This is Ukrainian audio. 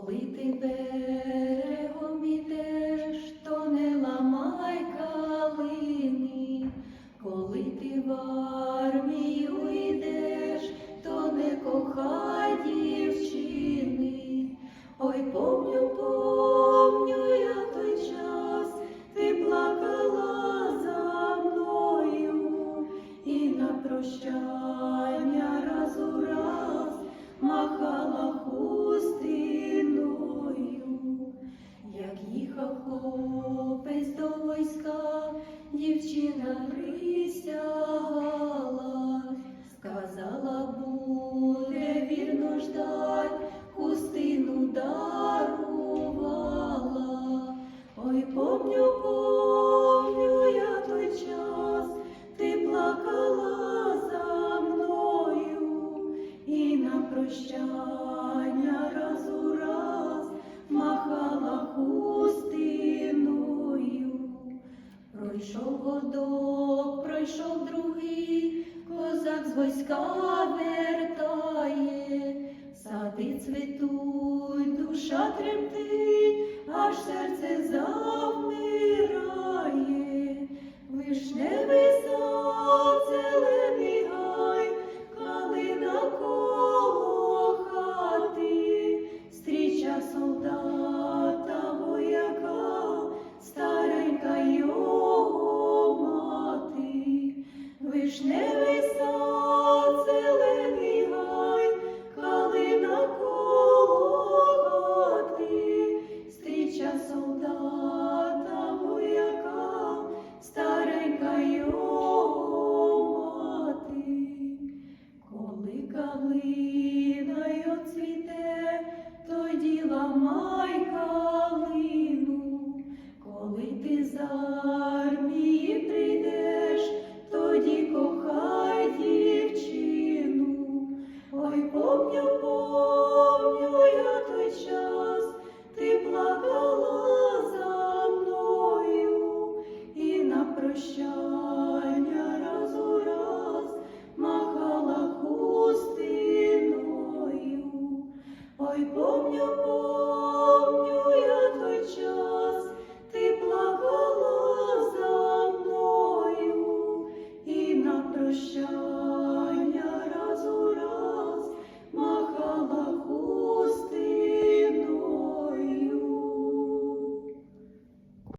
Коли дівчина присягала, сказала, буде вірно ждать, хустину дарувала. Ой, помню, помню я той час, ти плакала за мною, і на прощання раз у раз махала хустиною. З війська вертає, сади цвітуть, душа тремтить, аж серце завмирає, калиною цвіте, тоді ламай калину, коли ти з армії прийдеш, тоді кохай дівчину, ой помню. Ой, помню, помню я той час, ти плакала за мною і на прощання.